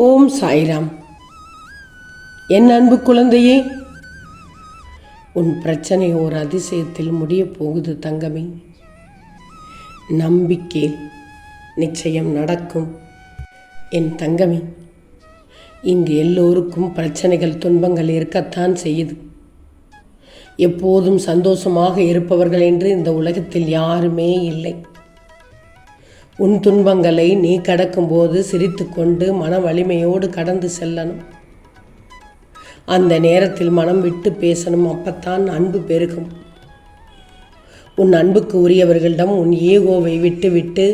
ஓம் சாய்ராம். என் அன்பு குழந்தையே உன் பிரச்சனை ஒரு அதிசயத்தில் முடிய போகுது தங்கமே. நம்பிக்கை நிச்சயம் நடக்கும். என் தங்கமே இங்கு எல்லோருக்கும் பிரச்சனைகள் துன்பங்கள் இருக்கத்தான் செய்யுது. எப்போதும் சந்தோஷமாக இருப்பவர்கள் என்று இந்த உலகத்தில் யாருமே இல்லை. உன் துன்பங்களை நீ கடக்கும்போது சிரித்துக்கொண்டு மன வலிமையோடு கடந்து செல்லணும். அந்த நேரத்தில் மனம் விட்டு பேசணும் அப்பத்தான் அன்பு பெருகும். உன் அன்புக்கு உரியவர்களிடம் உன் ஈகோவை விட்டுவிட்டு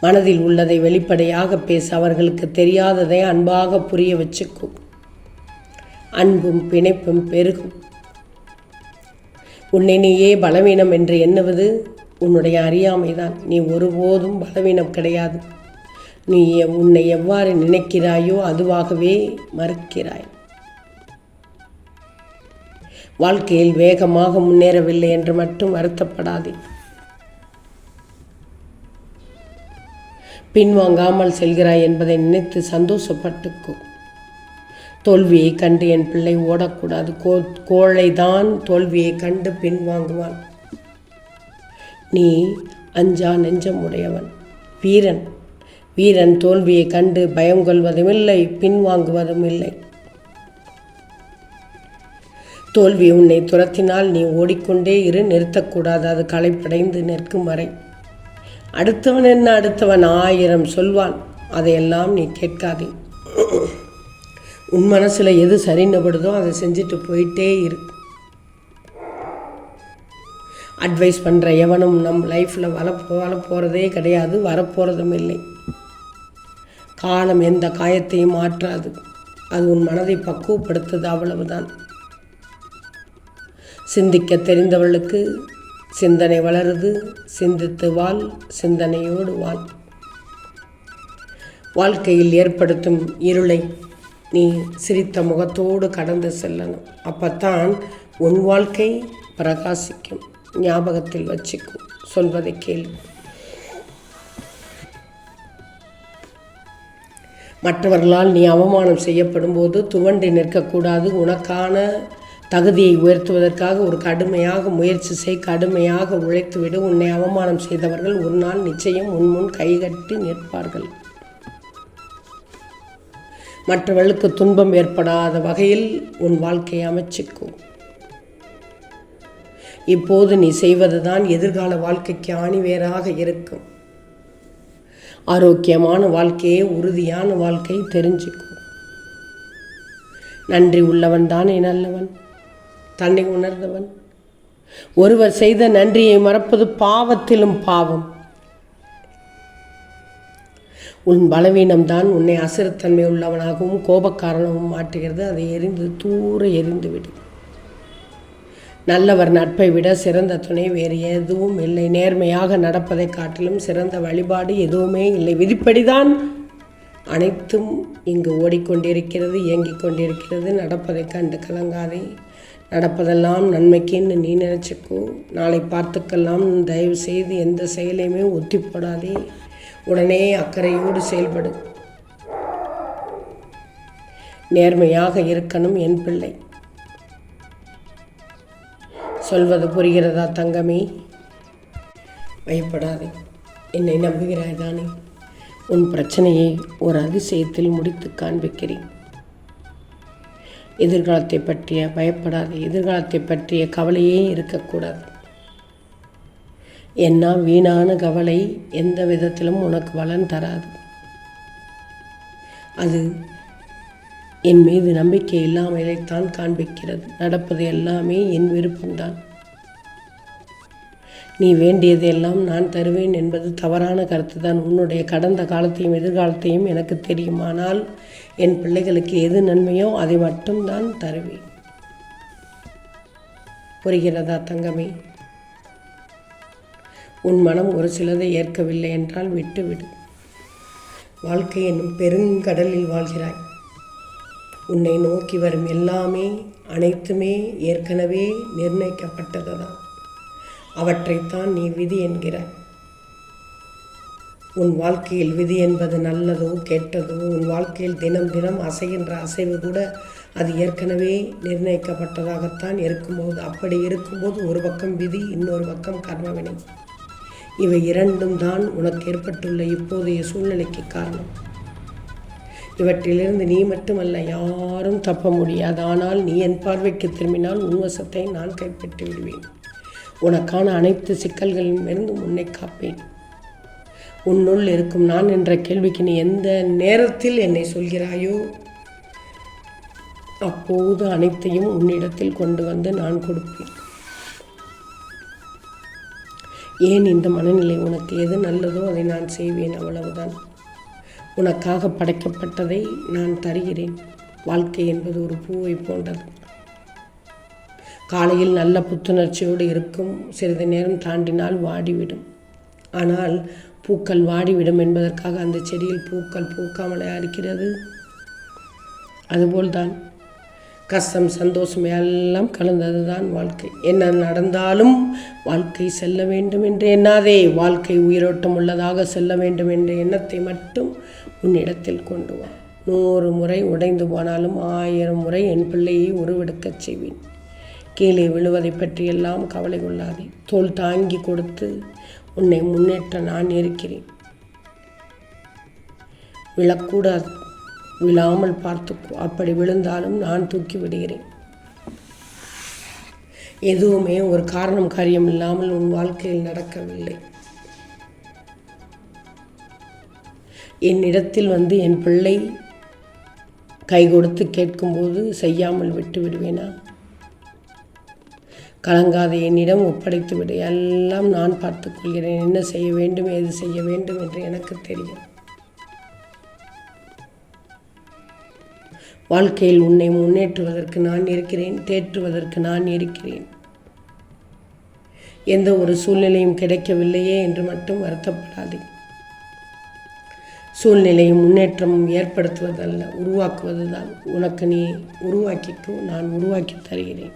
மனதில் உள்ளதை வெளிப்படையாக பேச அவர்களுக்கு தெரியாததை அன்பாக புரிய வச்சுக்கும் அன்பும் பிணைப்பும் பெருகும். உன்னை நீயே பலவீனம் என்று எண்ணுவது உன்னுடைய அறியாமைதான். நீ ஒருபோதும் பலவீனம் கிடையாது. நீ உன்னை எவ்வாறு நினைக்கிறாயோ அதுவாகவே மறுக்கிறாய். வாழ்க்கையில் வேகமாக முன்னேறவில்லை என்று மட்டும் வருத்தப்படாதே. பின்வாங்காமல் செல்கிறாய் என்பதை நினைத்து சந்தோஷப்பட்டுக்கோ. தோல்வியை கண்டு என் பிள்ளை ஓடக்கூடாது. கோ கோழைதான் தோல்வியை கண்டு பின்வாங்குவான். நீ அஞ்சா நெஞ்சம் உடையவன். வீரன். வீரன் தோல்வியை கண்டு பயம் கொள்வதுமில்லை பின்வாங்குவதும் இல்லை தோல்வி உன்னை துரத்தினால் நீ ஓடிக்கொண்டே இரு நிறுத்தக்கூடாது அது களைப்படைந்து நிற்கும் வரை. அடுத்தவன் என்ன அடுத்தவன் ஆயிரம் சொல்வான் அதையெல்லாம் நீ கேட்காதே. உன் மனசில் எது சரின்னுபடுதோ அதை செஞ்சுட்டு போயிட்டே இரு. அட்வைஸ் பண்ணுற எவனும் நம் லைஃப்பில் வர வர போகிறதே கிடையாது வரப்போகிறதும் இல்லை. காலம் எந்த காயத்தையும் மாற்றாது. அது உன் மனதை பக்குவப்படுத்துது அவ்வளவுதான். சிந்திக்க தெரிந்தவளுக்கு சிந்தனை வளருது சிந்தித்து வாழ் சிந்தனையோடு வாழ். வாழ்க்கையில் ஏற்படுத்தும் இருளை நீ சிரித்த முகத்தோடு கடந்து செல்லணும். அப்பத்தான் உன் வாழ்க்கை பிரகாசிக்கும். ஞாபகத்தில் வச்சுக்கும் சொல்வதை கேள். மற்றவர்களால் நீ அவமானம் செய்யப்படும் போது துவண்டி நிற்கக்கூடாது. உனக்கான தகுதியை உயர்த்துவதற்காக ஒரு கடுமையாக முயற்சி செய். கடுமையாக உழைத்துவிடு உன்னை அவமானம் செய்தவர்கள் ஒரு நாள் நிச்சயம் உன் முன் கைகட்டி நிற்பார்கள். மற்றவர்களுக்கு துன்பம் ஏற்படாத வகையில் உன் வாழ்க்கையை அமைச்சிக்கும் இப்போது நீ செய்வதுதான் எதிர்கால வாழ்க்கைக்கு ஆணிவேராக இருக்கும். ஆரோக்கியமான வாழ்க்கையே உறுதியான வாழ்க்கை தெரிஞ்சுக்கும் நன்றி உள்ளவன் தானே நல்லவன். தன்னை உணர்ந்தவன். ஒருவர் செய்த நன்றியை மறப்பது பாவத்திலும் பாவம். உன் பலவீனம்தான் உன்னை அசிரத்தன்மை உள்ளவனாகவும் கோபக்காரனாகவும் மாற்றுகிறது. அதை எரிந்து தூர எரிந்துவிடும். நல்லவர் நட்பை விட சிறந்த துணை வேறு எதுவும் இல்லை. நேர்மையாக நடப்பதை காட்டிலும் சிறந்த வழிபாடு எதுவுமே இல்லை. விதிப்படிதான் அனைத்தும் இங்கு ஓடிக்கொண்டிருக்கிறது இயங்கிக் கொண்டிருக்கிறது. நடப்பதை கண்டு கலங்காதே. நடப்பதெல்லாம் நன்மைக்குன்னு நீ நினச்சிக்கோ. நாளை பார்த்துக்கெல்லாம் தயவு செய்து எந்த செயலையுமே ஒத்தி போடாதே உடனே அக்கறையோடு செயல்படு. நேர்மையாக இருக்கணும் என் பிள்ளை. சொல்வது புரிகிறதா தங்கமே? பயப்படாதே. என்னை நம்புகிறாய் தானே? உன் பிரச்சனையை ஒரு அதிசயத்தில் முடித்து காண்பிக்கிறேன். எதிர்காலத்தை பற்றிய பயப்படாது. எதிர்காலத்தை பற்றிய கவலையே இருக்கக்கூடாது. என்ன வீணான கவலை எந்த விதத்திலும் உனக்கு பலன் தராது. அது என் மீது நம்பிக்கை இல்லாமலைத்தான் காண்பிக்கிறது. நடப்பது எல்லாமே என் விருப்பம்தான். நீ வேண்டியது எல்லாம் நான் தருவேன் என்பது தவறான கருத்து தான் உன்னுடைய கடந்த காலத்தையும் எதிர்காலத்தையும் எனக்கு தெரியும். ஆனால் என் பிள்ளைகளுக்கு எது நன்மையோ அதை மட்டும் தான் தருவேன். புரிகிறதா தங்கமே? உன் மனம் ஒரு சிலதை ஏற்கவில்லை என்றால் விட்டுவிடு. வாழ்க்கை என்னும் பெருங்கடலில் வாழ்கிறாய். உன்னை நோக்கி வரும் எல்லாமே அனைத்துமே ஏற்கனவே நிர்ணயிக்கப்பட்டதுதான். அவற்றைத்தான் நீ விதி என்கிற. உன் வாழ்க்கையில் விதி என்பது நல்லதோ கெட்டதோ உன் வாழ்க்கையில் தினம் தினம் அசைகின்ற அசைவு கூட அது ஏற்கனவே நிர்ணயிக்கப்பட்டதாகத்தான் இருக்கும்போது அப்படி இருக்கும்போது ஒரு பக்கம் விதி இன்னொரு பக்கம் கர்மவினை. இவை இரண்டும் தான் உனக்கு ஏற்பட்டுள்ள இப்போதைய சூழ்நிலைக்கு காரணம். இவற்றிலிருந்து நீ மட்டுமல்ல யாரும் தப்ப முடியாது. ஆனால் நீ என் பார்வைக்கு திரும்பினால் உன்வசத்தை நான் கைப்பற்றி விடுவேன். உனக்கான அனைத்து சிக்கல்களிலிருந்தும் உன்னை காப்பேன். உன்னுள் இருக்கும் நான் என்ற கேள்விக்கு நீ எந்த நேரத்தில் என்னை சொல்கிறாயோ அப்போது அனைத்தையும் உன்னிடத்தில் கொண்டு வந்து நான் கொடுப்பேன். ஏன் இந்த மனநிலை உனக்கு எது நல்லதோ அதை நான் செய்வேன்? அவ்வளவுதான். உனக்காக படைக்கப்பட்டதை நான் தருகிறேன். வாழ்க்கை என்பது ஒரு பூவை போன்றது. காலையில் நல்ல புத்துணர்ச்சியோடு இருக்கும் சிறிது நேரம் தாண்டினால் வாடிவிடும். ஆனால் பூக்கள் வாடிவிடும் என்பதற்காக அந்த செடியில் பூக்கள் பூக்காமலே இருக்கிறது அதுபோல்தான். கஷ்டம் சந்தோஷம் எல்லாம் கலந்தது தான் வாழ்க்கை. என்ன நடந்தாலும் வாழ்க்கை செல்ல வேண்டும் என்று எண்ணாதே. வாழ்க்கை உயிரோட்டம் உள்ளதாக செல்ல வேண்டும் என்ற எண்ணத்தை மட்டும் உன்னிடத்தில் கொண்டு வா. நூறு முறை உடைந்து போனாலும் ஆயிரம் முறை என் பிள்ளையை உருவெடுக்கச் செய்வேன். கீழே விழுவதை பற்றியெல்லாம் கவலை கொள்ளாதே. தோல் தாங்கி கொடுத்து உன்னை முன்னேற்ற நான் இருக்கிறேன். விழக்கூடாது. விழாமல் பார்த்துக்கோ அப்படி விழுந்தாலும் நான் தூக்கி விடுகிறேன். எதுவுமே ஒரு காரணம் காரியம் இல்லாமல் உன் வாழ்க்கையில் நடக்கவில்லை. என்னிடத்தில் வந்து என் பிள்ளை கை கொடுத்து கேட்கும்போது செய்யாமல் விட்டு விடுவேனா? கலங்காத என்னிடம் ஒப்படைத்து விடு. எல்லாம் நான் பார்த்துக்கொள்கிறேன் என்ன செய்ய வேண்டும் எது செய்ய வேண்டும் என்று எனக்கு தெரியும். வாழ்க்கையில் உன்னை முன்னேற்றுவதற்கு நான் இருக்கிறேன் தேற்றுவதற்கு நான் இருக்கிறேன். எந்த ஒரு சூழ்நிலையும் கிடைக்கவில்லையே என்று மட்டும் வருத்தப்படாதே. சூழ்நிலையும் முன்னேற்றமும் ஏற்படுத்துவதல்ல உருவாக்குவது தான் உனக்கு நீ உருவாக்கிக்கோ நான் உருவாக்கி தருகிறேன்.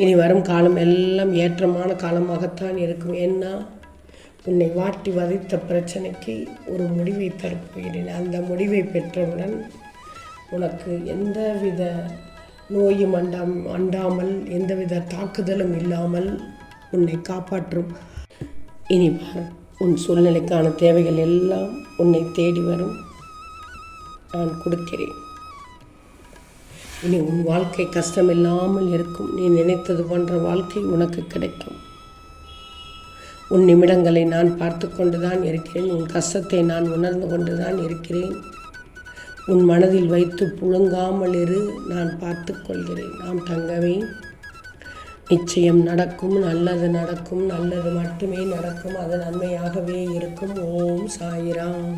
இனி வரும் காலம் எல்லாம் ஏற்றமான காலமாகத்தான் இருக்கும். ஏன்னா உன்னை வாட்டி வதைத்த பிரச்சனைக்கு ஒரு முடிவை தரப்போகிறேன் அந்த முடிவை பெற்றவுடன் உனக்கு எந்தவித நோயும் அண்டாம் அண்டாமல் எந்தவித தாக்குதலும் இல்லாமல் உன்னை காப்பாற்றும். இனி உன் சூழ்நிலைக்கான தேவைகள் எல்லாம் உன்னை தேடி வரும். நான் கொடுக்கிறேன். இனி உன் வாழ்க்கை கஷ்டமில்லாமல் இருக்கும். நீ நினைத்தது போன்ற வாழ்க்கை உனக்கு கிடைக்கும். உன் நிமிடங்களை நான் பார்த்து கொண்டுதான் இருக்கிறேன். உன் கஷ்டத்தை நான் உணர்ந்து கொண்டு தான் இருக்கிறேன். உன் மனதில் வைத்து புழுங்காமல் இரு நான் பார்த்து கொள்கிறேன். நாம் தங்கவே நிச்சயம் நடக்கும் நல்லது நடக்கும் நல்லது மட்டுமே நடக்கும் அது நன்மையாகவே இருக்கும். ஓம் சாயிராம்.